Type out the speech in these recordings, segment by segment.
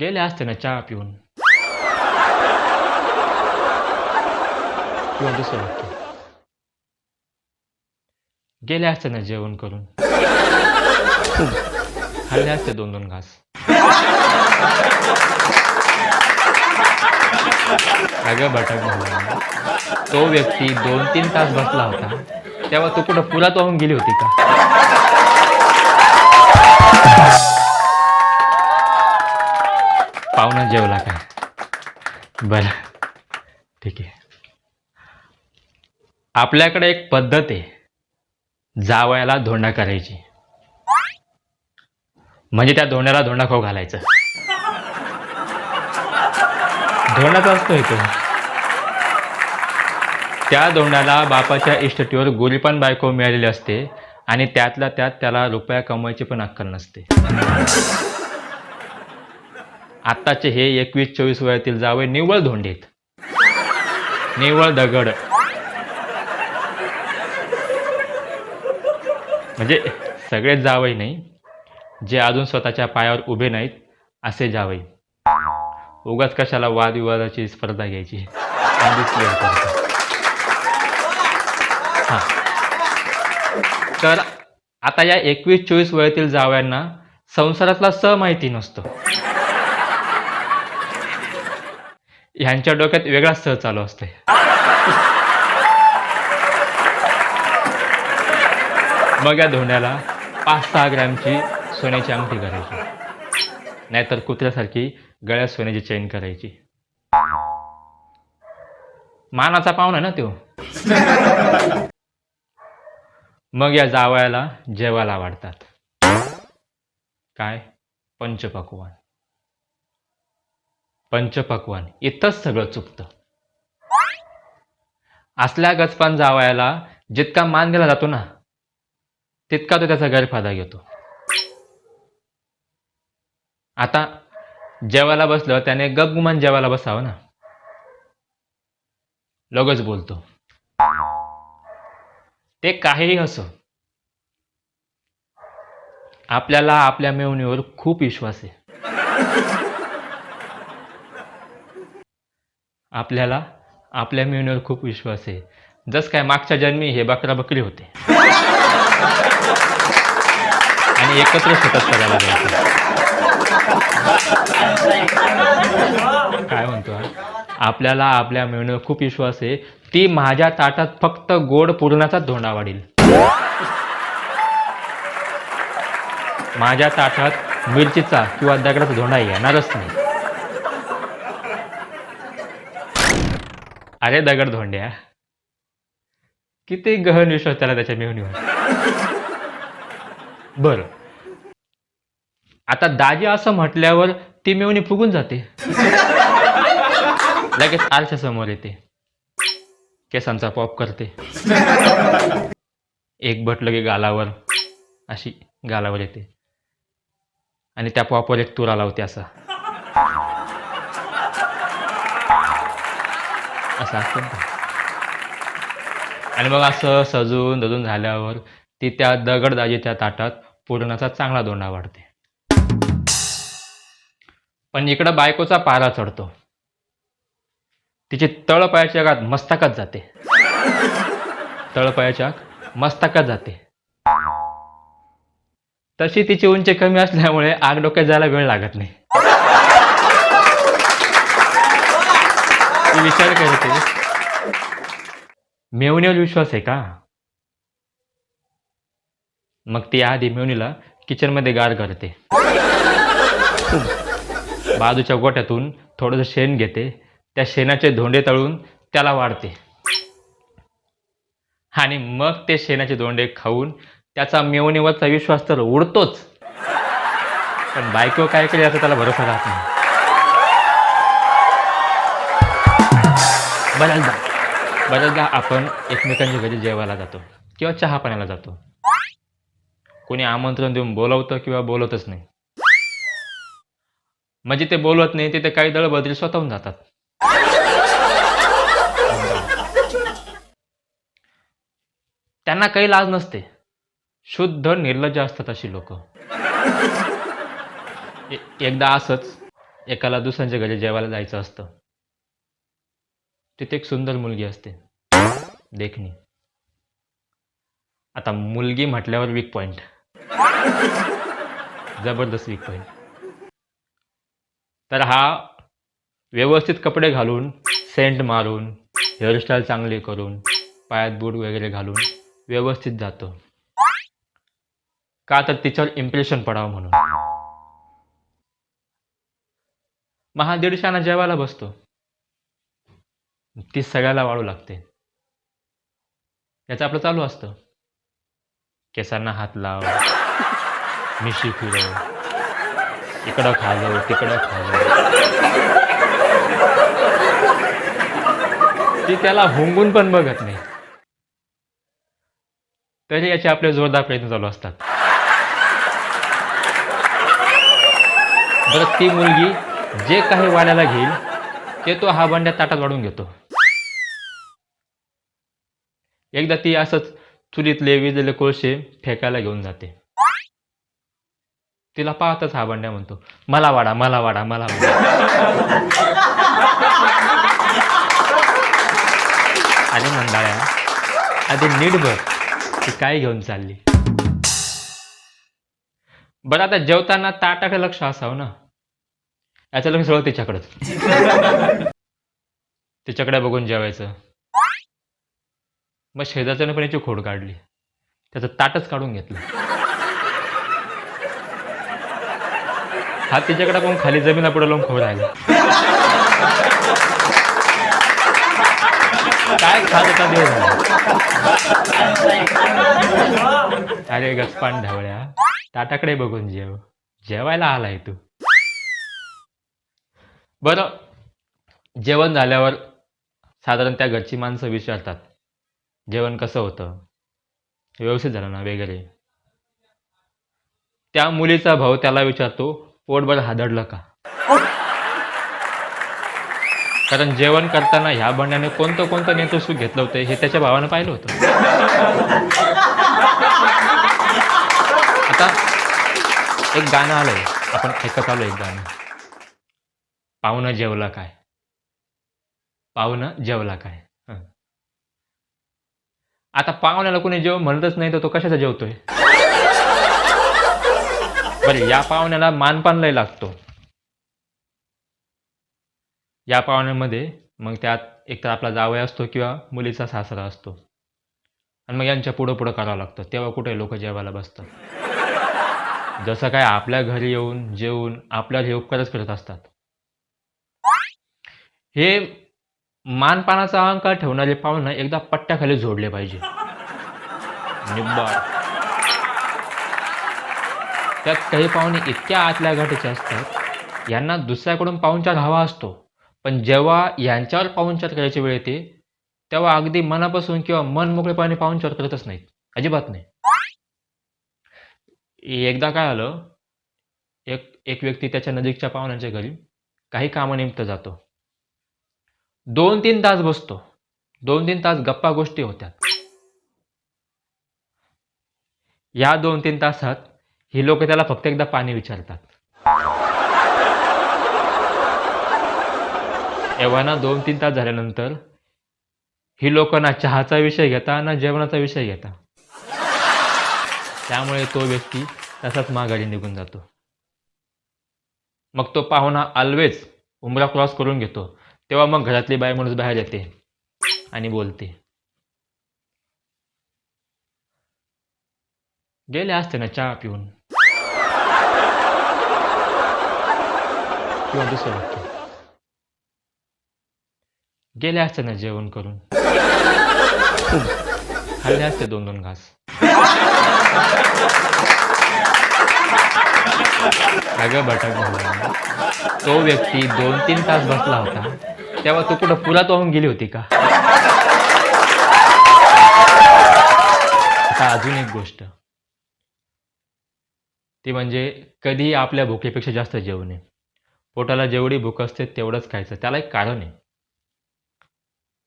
गेले असते ना चहा पिऊन. किंवा दुसरं गेले असते ना जेवण करून. खाल्ले असते दोन दोन घास. अगं बटाक भाऊ तो व्यक्ती दोन तीन तास बसला होता. तेव्हा तू कुठं पुरात वाहून गेली होती का? पाहुणा जेवला काय बरं. ठीक आहे. आपल्याकडे एक पद्धत आहे. जावयाला धोंडा करायची. म्हणजे त्या धोंड्याला धोंडा खाऊ घालायचं. धोंडाचा असतो इथे. त्या धोंडाला बापाच्या इष्टटीवर पण बायको मिळालेली असते आणि त्यातल्या त्यात त्याला रुपया कमवायची पण अक्कल नसते. आत्ताचे हे एकवीस चोवीस वयातील जावे निव्वळ धोंडेत. निव्वळ दगड. म्हणजे सगळेच जावई नाही जे अजून स्वतःच्या पायावर उभे नाहीत असे जावई. उगाच कशाला वादविवादाची स्पर्धा घ्यायची? हां. तर आता या एकवीस चोवीस वयातील जावयांना संसारातला स माहिती नसतो. ह्यांच्या डोक्यात वेगळाच सह चालू असते मग या धोंड्याला पाच सहा ग्रॅमची सोन्याची अंगठी करायची. नाहीतर कुत्र्यासारखी गळ्यात सोन्याची चैन करायची. मानाचा पाहुणा ना तो. मग या जावयाला जेवायला आवडतात काय? पंचपक्वान. पंचपक्वान. इथंच सगळं चुकतं. असल्या गजपान जावायला जितका मान दिला जातो ना तितका तो त्याचा गैरफायदा घेतो. आता जेवायला बसलं त्याने गपगुमान जेवायला बसावं ना. लगच बोलतो. ते काहीही असो आपल्याला आपल्या मेवणीवर खूप विश्वास आहे. आपल्याला आपल्या मेवणीवर खूप विश्वास आहे. जस काय मागच्या जन्मी हे बकरा बकरी होते. आणि एकत्र सतत करायला जायचे. काय म्हणतो आपल्याला आपल्या मेवणीवर खूप विश्वास आहे. ती माझ्या ताटात फक्त गोड पुरणाचा धोंडा वाढील. माझ्या ताटात मिरचीचा किंवा दगडाचा धोंडा येणारच नाही. अरे दगड धोंड्या. किती गहन विश्वास त्याला त्याच्या मेहनीवर. बर. आता दाजी असं म्हटल्यावर ती मेवणी फुगून जाते. लगेच आरशा समोर येते. केसांचा पॉप करते. एक बट लगे गालावर अशी गालावर येते. आणि त्या पॉपवर एक तुरा लावते असा. असं असतं ना. आणि मग असं सजून धजून झाल्यावर ती त्या दगडदाजीच्या ताटात पुरणाचा चांगला दोंडा वाढते. पण इकडं बायकोचा पारा चढतो. तिची तळपायाच्या आगात मस्तकात जाते. तळपायाच्या आग मस्तकात जाते. तशी तिची उंची कमी असल्यामुळे आग डोक्यात जायला वेळ लागत नाही. विचार करते. मेवणीवर विश्वास आहे का? मग ती आधी मेवणीला किचनमध्ये गार करते. बाजूच्या गोट्यातून थोडंसं शेण घेते. त्या शेणाचे धोंडे तळून त्याला वाढते. आणि मग ते शेणाचे धोंडे खाऊन त्याचा मेवणीवरचा विश्वास तर उडतोच. पण बायको काय केली याचा त्याला भरोसा राहत नाही. बऱ्याचदा बऱ्याचदा आपण एकमेकांच्या घरी जेवायला जातो किंवा चहा पाण्याला जातो. कोणी आमंत्रण देऊन बोलवतं किंवा बोलवतच नाही. म्हणजे ते बोलवत नाही तिथे काही दळ बदली स्वतःहून जातात. त्यांना काही लाज नसते. शुद्ध निर्लज्ज असतात अशी लोक. एकदा असंच एकाला दुसऱ्यांच्या घरी जेवायला जायचं असतं. तिथे एक सुंदर मुलगी असते. देखणी. आता मुलगी म्हटल्यावर वीक पॉइंट जबरदस्त वीक पॉइंट तर हा व्यवस्थित कपडे घालून सेंट मारून हेअरस्टाईल चांगली करून पायात बूट वगैरे घालून व्यवस्थित जातो. का तर तिच्यावर इम्प्रेशन पडावं म्हणून. मग जेवायला बसतो. ती सगळ्याला वाळू लागते. याचं आपलं चालू असतं. केसांना हात लाव. मिशी फिरव. इकडं खाजव तिकडं खाजव. ती त्याला हुंगून पण बघत नाही. तरी याचे आपले जोरदार प्रयत्न चालू असतात. बरं ती मुलगी जे काही वाड्याला घेईल ते तो हा बंड्या ताटात वाढून घेतो. एकदा ती असंच चुलीतले विजलेले कोळशे फेकायला घेऊन जाते. तिला पाहतच हा बंड्या म्हणतो मला वाडा मला वाडा मला वाडा. आणि मंडाळ्या आधी नीट बघ ती काय घेऊन चालली. बरं आता जेवताना ताटाकडे लक्ष असावं ना. याचं लक्ष सगळं तिच्याकडंच. तिच्याकडे बघून जेवायचं. मग शेजारच्यानं पण याची खोड काढली. त्याचं ताटच काढून घेतलं. हा तिच्याकडे पण खाली जमीन पुढे लावून खोड राहिला. काय खात होता देव? झाला अरे गचपान ढवळ्या ताटाकडे बघून जेव. जेवायला आलाय तू. बरं जेवण झाल्यावर साधारण त्या घरची माणसं विचारतात जेवण कसं होतं? व्यवस्थित झालं ना वगैरे? त्या मुलीचा भाऊ त्याला विचारतो पोटभर हादडलं का? कारण जेवण करताना ह्या बंड्याने कोणतं कोणतं नेतृत्व घेतलं होतं हे त्याच्या भावानं पाहिलं होतं. आता एक गाणं आलंय. आपण ऐकत आलो एक गाणं. पाहुणं जेवला काय? पाहुणं जेवला काय? आता पाहुण्याला कोणी जेव म्हणतच नाही तर तो कशाचा जेवतोय? बरे या पाहुण्याला मानपान लय लागतो. या पाहुण्यामध्ये मग त्यात एक तर आपला जावया असतो किंवा मुलीचा सासरा असतो. आणि मग यांच्या पुढं पुढं करावं लागतं. तेव्हा कुठे लोक जेवायला बसतात? जसं काय आपल्या घरी येऊन जेवून आपल्यावर हे उपकारच करत असतात. हे मानपानाचा अहंकार ठेवणारे पाहुणं एकदा पट्ट्याखाली जोडले पाहिजे. त्यात काही पाहुणे इतक्या आतल्या गाठीचे असतात यांना दुसऱ्याकडून पाहुणचार हवा असतो. पण जेव्हा यांच्यावर पाहुणचार करायची वेळ येते तेव्हा अगदी मनापासून किंवा मन मोकळेपणाने पाहुणचार करतच नाहीत. अजिबात नाही. एकदा काय आलं एक एक व्यक्ती त्याच्या नजीकच्या पाहुण्यांच्या घरी काही कामानिमित्त जातो. दोन तीन तास बसतो. दोन तीन तास गप्पा गोष्टी होत्या या दोन तीन तासात ही लोक त्याला फक्त एकदा पाणी विचारतात. एव्हा ना दोन तीन तास झाल्यानंतर ही लोक ना चहाचा विषय घेता ना जेवणाचा विषय घेता. त्यामुळे तो व्यक्ती तसाच माघारी निघून जातो. मग तो पाहुणा ऑलवेज उमरा क्रॉस करून घेतो. तेव्हा मग घरातली बाय माणूस बाहेर येते आणि बोलते. गेले असते ना चहा पिऊन. किंवा दुसरं वाक्य गेले असते ना जेवण करून. खाल्ले असते दोन दोन घास. अगं भटक तो व्यक्ती दोन तीन तास बसला होता. तेव्हा तू कुठं पुरात वाहून गेली होती का? आता अजून एक गोष्ट. ती म्हणजे कधी आपल्या भुकेपेक्षा जास्त जेवू नये पोटाला जेवढी भूक असते तेवढंच खायचं. त्याला एक कारण आहे.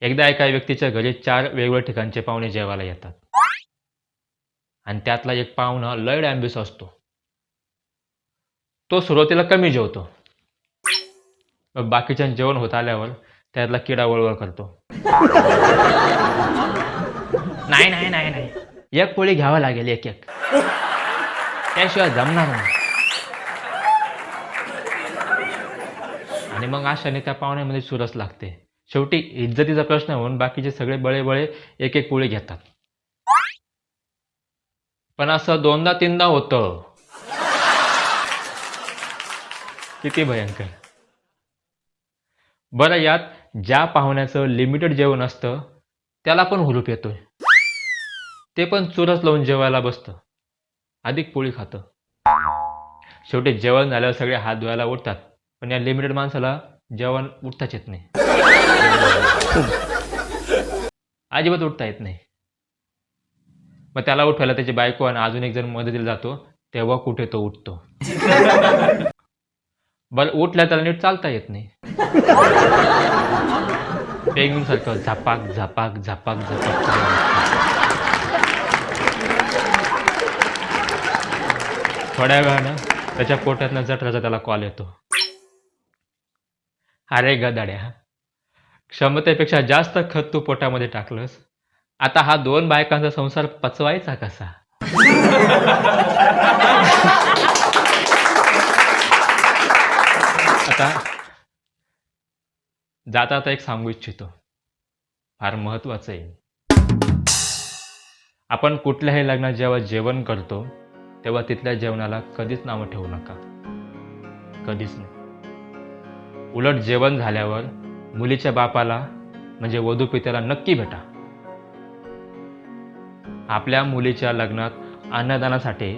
एकदा एका व्यक्तीच्या घरी चार वेगवेगळ्या ठिकाणचे पाहुणे जेवायला येतात. आणि त्यातला एक पाहुणा लय डॅम्बिस असतो. तो सुरुवातीला कमी जेवतो. मग बाकीच्या जेवण होत आल्यावर त्यातला किडा वळवळ करतो. नाही नाही नाही नाही. एक पोळी घ्यावं लागेल एक एक. त्याशिवाय जमणार नाही. आणि मग अशाने त्या पाहुण्यामध्ये चुरस लागते. शेवटी इज्जतीचा प्रश्न होऊन बाकीचे सगळे बळे बळे एक एक पोळी घेतात. पण असं दोनदा तीनदा होतं. किती भयंकर. बरं यात ज्या पाहुण्याचं लिमिटेड जेवण असतं त्याला पण हुरूप येतोय. ते पण चुरस लावून जेवायला बसतं. अधिक पोळी खातं. शेवटी जेवण झाल्यावर सगळे हात धुवायला उठतात पण या लिमिटेड माणसाला जेवण उठताच येत नाही. अजिबात उठता येत नाही. मग त्याला उठवायला त्याची बायको आणि अजून एक जण मदतीला जातो तेव्हा कुठे तो उठतो. बरं उठल्या त्याला नीट चालता येत नाही. पेंगून सारखं झपाक झपाक झपाक झपाक थोड्या वेळानं त्याच्या पोटातनं जटराचा त्याला कॉल येतो अरे गदाड्या क्षमतेपेक्षा जास्त खत तू पोटामध्ये टाकलंस आता हा दोन बायकांचा संसार पचवायचा कसा आता जाता आता एक सांगू इच्छितो. फार महत्वाचं आहे. आपण कुठल्याही लग्नात जेव्हा जेवण करतो तेव्हा तिथल्या जेवणाला कधीच नावं ठेवू नका. कधीच नाही. उलट जेवण झाल्यावर मुलीच्या बापाला म्हणजे वधू पित्याला नक्की भेटा. आपल्या मुलीच्या लग्नात अन्नदानासाठी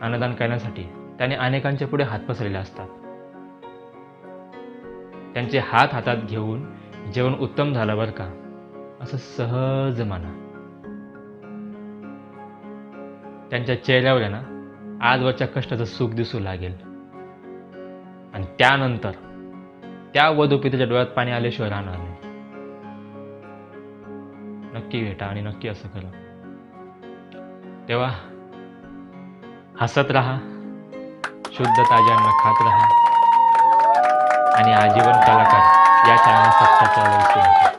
अन्नदान करण्यासाठी त्याने अनेकांच्या पुढे हात पसरलेले असतात. त्यांचे हात हातात घेऊन जेवण उत्तम झालं बरं का? असं सहज म्हणा. त्यांच्या चेहऱ्यावर आहे ना आजवरच्या कष्टाचं सुख दिसू लागेल. आणि त्यानंतर त्या वधूपितेच्या डोळ्यात पाणी आल्याशिवाय राहणार नाही. नक्की भेटा आणि नक्की असं करा. तेव्हा हसत राहा शुद्ध ताज्या खात राहा. आणि आजीवन कलाकार या चॅनल सबस्क्राईब करायला विसरू नका